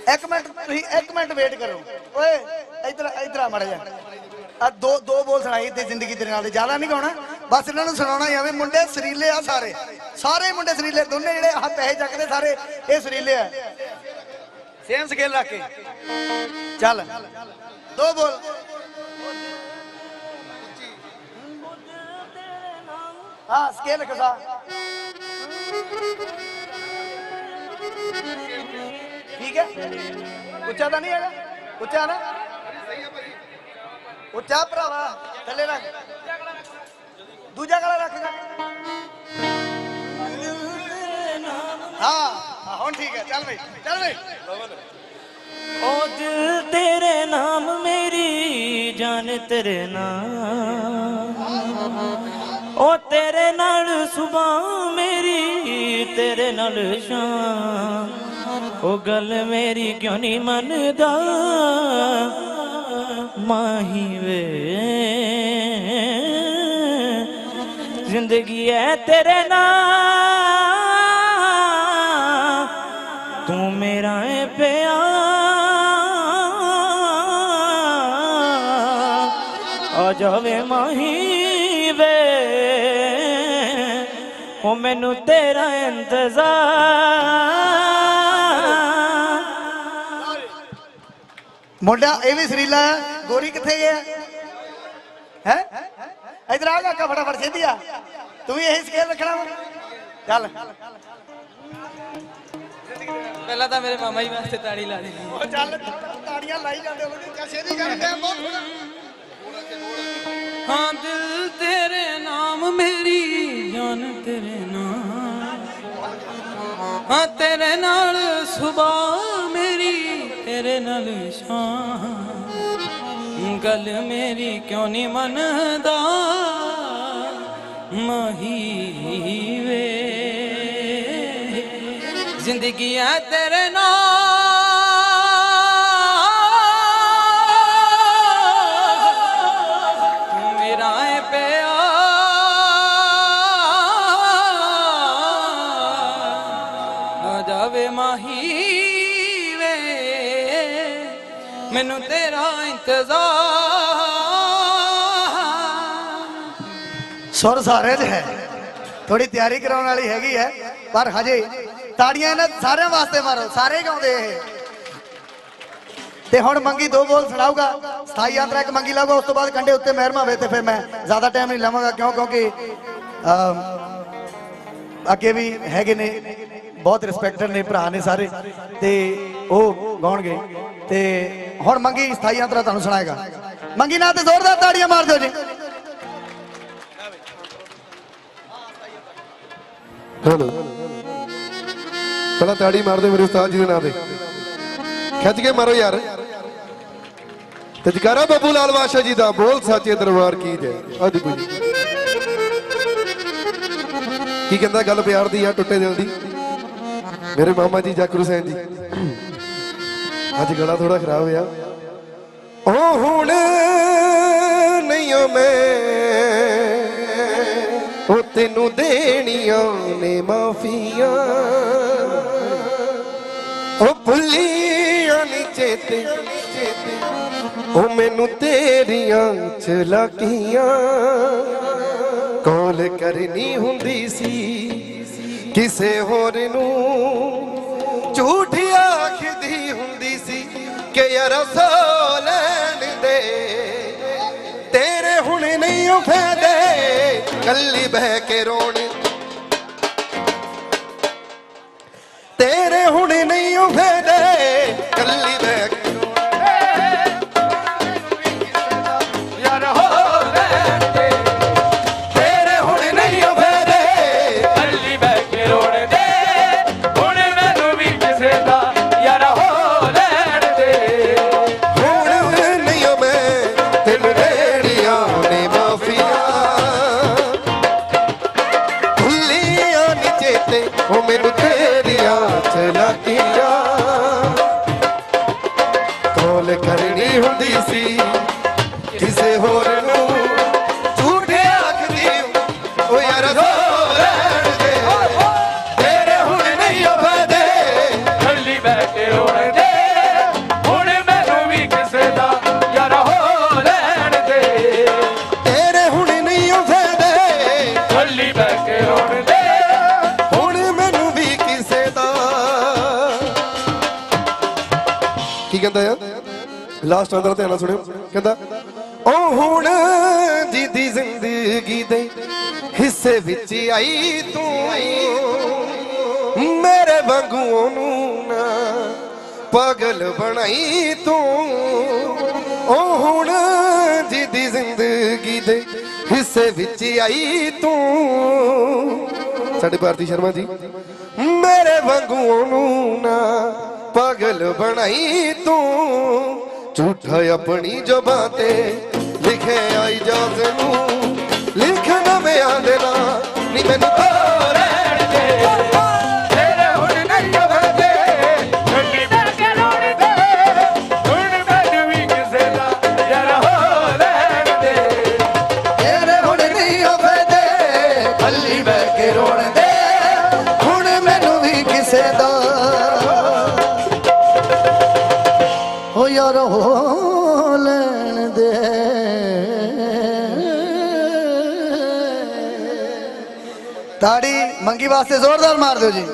ਇੱਕ ਮਿੰਟ, ਤੁਸੀਂ ਇੱਕ ਮਿੰਟ ਵੇਟ ਕਰੋ। ਓਏ, ਇਧਰ ਇਧਰ ਆ ਮੜਾ ਜਾ ਆ ਦੋ ਦੋ ਬੋਲ ਸੁਣਾਈ ਤੇ ਜ਼ਿੰਦਗੀ ਤੇਰੇ ਨਾਲ ਦੇ। ਜ਼ਿਆਦਾ ਨਹੀਂ ਗਾਉਣਾ। ਬਸ ਇਹਨਾਂ ਨੂੰ ਸੁਣਾਉਣਾ ਹੀ ਆਵੇ ਮੁੰਡੇ ਸਰੀਲੇ ਆ ਸਾਰੇ। ਸਾਰੇ ਮੁੰਡੇ ਸਰੀਲੇ, ਦੋਨੇ ਜਿਹੜੇ ਆਹ ਪੈਸੇ ਚੱਕਦੇ ਸਾਰੇ, ਇਹ ਸਰੀਲੇ ਆ। ਸੇਮ ਸਕੇਲ ਰੱਖ ਕੇ। ਚੱਲ। ਦੋ ਬੋਲ। ਹਾਂ ਸਕੇਲ ਖਸਾ ਠੀਕ ਹੈ? ਉੱਚਾ ਤਾਂ ਨਹੀਂ ਹੈਗਾ? ਉੱਚਾ ਨਾ? ਉੱਚਾ ਭਰਾਵਾ ਥੱਲੇ ਰੱਖ। ਦੂਜਾ ਗਲਾ ਰੱਖਗਾ ਹਾਂ, ਹੁਣ ਠੀਕ ਹੈ। ਚੱਲ ਬਈ ਚੱਲ ਬਈ। ਉਹ ਦਿਲ ਤੇਰੇ ਨਾਮ ਮੇਰੀ ਜਾਨ ਤੇਰੇ ਨਾਮ। ਉਹ ਤੇਰੇ ਨਾਲ ਸੁਬਾਹ ਮੇਰੀ ਤੇਰੇ ਨਾਲ ਸ਼ਾਮ। ਉਹ ਗੱਲ ਮੇਰੀ ਕਿਉਂ ਨਹੀਂ ਮੰਨਦਾ? ਮਾਹੀ ਵੇ। ਜ਼ਿੰਦਗੀ ਹੈ ਤੇਰੇ ਨਾਲ। ਤੂੰ ਮੇਰਾ ਏ ਪਿਆ ਆ ਜਾਵੇ ਮਾਹੀ ਵੇ। ਉਹ ਮੈਨੂੰ ਤੇਰਾ ਇੰਤਜ਼ਾਰ। ਮੁੰਡਾ ਇਹ ਵੀ ਸਰੀਲਾ ਗੋਰੀ ਕਿੱਥੇ ਗਿਆ ਹੈ? ਇਧਰ ਆ ਕਾਕਾ ਫਟਾਫਟ ਸਿੱਧੀ ਆ। ਤੂੰ ਵੀ ਇਹੀ ਸਕੇਲ ਰੱਖਣਾ ਵਾ। ਚੱਲ। ਪਹਿਲਾਂ ਤਾਂ ਮੇਰੇ ਮਾਮਾ ਜੀ ਵਾਸਤੇ ਤਾੜੀ ਲਾ ਦੇ ਉਹ ਚੱਲ ਤਾੜੀਆਂ ਲਾਈ ਜਾਂਦੇ ਹੋ ਕਸ਼ੇ ਦੀ ਗੱਲ ਟਾਈਮ ਬਹੁਤ ਥੋੜਾ ਹਾਂ ਦਿਲ ਤੇਰੇ ਨਾਮ ਮੇਰੀ ਜਾਨ ਤੇਰੇ ਨਾਮ। ਹਾਂ ਤੇਰੇ ਨਾਲ ਸੁਬਾਹ ਮੇਰੀ ਤੇਰੇ ਨਾਲ ਸ਼ਾਮ ਗੱਲ ਮੇਰੀ ਕਿਉਂ ਨਹੀਂ ਮੰਨਦਾ? ਮਾਹੀ ਵੇ। ਜ਼ਿੰਦਗੀ ਹੈ ਤੇਰੇ ਨਾਲ। ਮੇਰਾ ਪਿਆ ਜਾਵੇ ਮਾਹੀ ਮੈਨੂੰ ਤੇਰਾ ਇੰਤਜ਼ਾਰ। ਸੁਰ ਸਾਰੇ 'ਚ ਹੈ ਥੋੜੀ ਤਿਆਰੀ ਕਰਾਉਣ ਵਾਲੀ ਹੈਗੀ ਹੈ ਪਰ ਹਜੇ ਤਾੜੀਆਂ ਇਹਨਾਂ ਸਾਰਿਆਂ ਵਾਸਤੇ ਮਾਰੋ, ਸਾਰੇ ਗਾਉਂਦੇ ਇਹ। ਤੇ ਹੁਣ ਮੰਗੀ ਦੋ ਬੋਲ ਸੁਣਾਊਗਾ ਸਥਾਈ ਯਾਤਰਾ ਇੱਕ ਮੰਗੀ ਲਾਊਗਾ, ਉਸ ਤੋਂ ਬਾਅਦ ਕੰਡੇ ਉੱਤੇ ਮਹਿਰਮਾ ਵੇ ਤੇ ਫਿਰ ਮੈਂ ਜ਼ਿਆਦਾ ਟਾਈਮ ਨਹੀਂ ਲਵਾਂਗਾ, ਕਿਉਂ? ਕਿਉਂਕਿ ਅੱਗੇ ਵੀ ਹੈਗੇ ਨੇ, ਬਹੁਤ ਰਿਸਪੈਕਟਡ ਨੇ, ਭਰਾ ਨੇ ਸਾਰੇ, ਤੇ ਉਹ ਗਾਉਣਗੇ, ਤੇ ਹੁਣ ਮੰਗੀ ਸਥਾਈ ਯਾਤਰਾ ਤੁਹਾਨੂੰ ਸੁਣਾਏਗਾ। ਮੰਗੀ ਨਾਲ ਤੇ ਜ਼ੋਰਦਾਰ ਤਾੜੀਆਂ ਮਾਰ ਦਿਓ ਜੀ। ਹਲੋ। ਪਹਿਲਾਂ ਤਾੜੀ ਮਾਰਦੇ ਮੇਰੇ ਉਸਤਾਦ ਜੀ ਦੇ ਨਾਂ ਤੇ। ਖਿੱਚ ਕੇ ਮਾਰੋ ਯਾਰ। ਤੇ ਜਕਾਰਾ ਬੱਬੂ ਲਾਲ ਬਾਦਸ਼ਾਹ ਜੀ ਦਾ ਬੋਲ ਸਾਚੇ ਦਰਬਾਰ ਕੀ ਜੈ। ਆਦੀ ਕੀ ਕਹਿੰਦਾ, ਗੱਲ ਪਿਆਰ ਦੀ ਆ, ਟੁੱਟੇ ਦਿਲ ਦੀ। ਮੇਰੇ ਮਾਮਾ ਜੀ, ਜਾਕਰ ਹੁਸੈਨ ਜੀ। ਅੱਜ ਗਲਾ ਥੋੜਾ ਖਰਾਬ ਹੋਇਆ। ਉਹ ਹੁਣ ਨਹੀਂ ਓ ਮੈਂ। ਉਹ ਤੈਨੂੰ ਦੇਣੀਆਂ ਨੇ ਮਾਫੀਆਂ। ਉਹ ਭੁੱਲੀਆਂ ਨੀ ਚੇਤੇ। ਉਹ ਮੈਨੂੰ ਤੇਰੀਆਂ ਚਲਾਕੀਆਂ ਕੋਲ ਕਰਨੀ ਹੁੰਦੀ ਸੀ। ਕਿਸੇ ਹੋਰ ਨੂੰ ਰਸੋ ਲੈਣ ਦੇ ਤੇਰੇ ਹੁਣ ਨਹੀਂ ਉਹ ਫਾਇਦੇ ਕੱਲੀ ਬਹਿ ਕੇ ਰੋਣੀ ਚੇਤੇ ਉਹ ਮੈਨੂੰ ਤੇਰੀਆਂ ਚਲਾਕੀਆਂ ਕੋਲ ਕਰਨੀ ਹੁੰਦੀ ਸੀ। ਲਾਸਟ ਅੰਦਰ ਧਿਆਨ ਨਾਲ ਸੁਣਿਓ। ਕਹਿੰਦਾ ਉਹ ਹੁਣ ਜਿੱਦੀ ਜ਼ਿੰਦਗੀ ਦੇ ਹਿੱਸੇ ਵਿੱਚ ਆਈ ਤੂੰ। ਮੇਰੇ ਵਾਂਗੂ ਉਹਨੂੰ ਨਾ ਪਾਗਲ ਬਣਾਈ ਤੂੰ। ਉਹ ਹੁਣ ਜਿੱਦੀ ਜ਼ਿੰਦਗੀ ਦੇ ਹਿੱਸੇ ਵਿੱਚ ਆਈ ਤੂੰ। ਸਾਡੇ ਭਾਰਤੀ ਸ਼ਰਮਾ ਜੀ, ਮੇਰੇ ਵਾਂਗੂ ਨੂੰ ਨਾ ਪਾਗਲ ਬਣਾਈ ਤੂੰ। ਝੂਠਾ ਆਪਣੀ ਜ਼ਬਾਨ ਤੇ। ਲਿਖਿਆ ਇਜਾਜ਼ ਨੂੰ ਲਿਖ ਨਵਿਆਂ ਦੇ ਨਾਂ। ਨੀ ਮੈਨੂੰ ਤੋਰੇ ਤੇਰੇ ਹੁਣ ਮੈਨੂੰ ਵੀ ਕਿਸੇ ਦਾ ਲੈਣ ਦੇ। ਤਾੜੀ ਮੰਗੀ ਵਾਸਤੇ ਜ਼ੋਰਦਾਰ ਮਾਰ ਦਿਓ ਜੀ।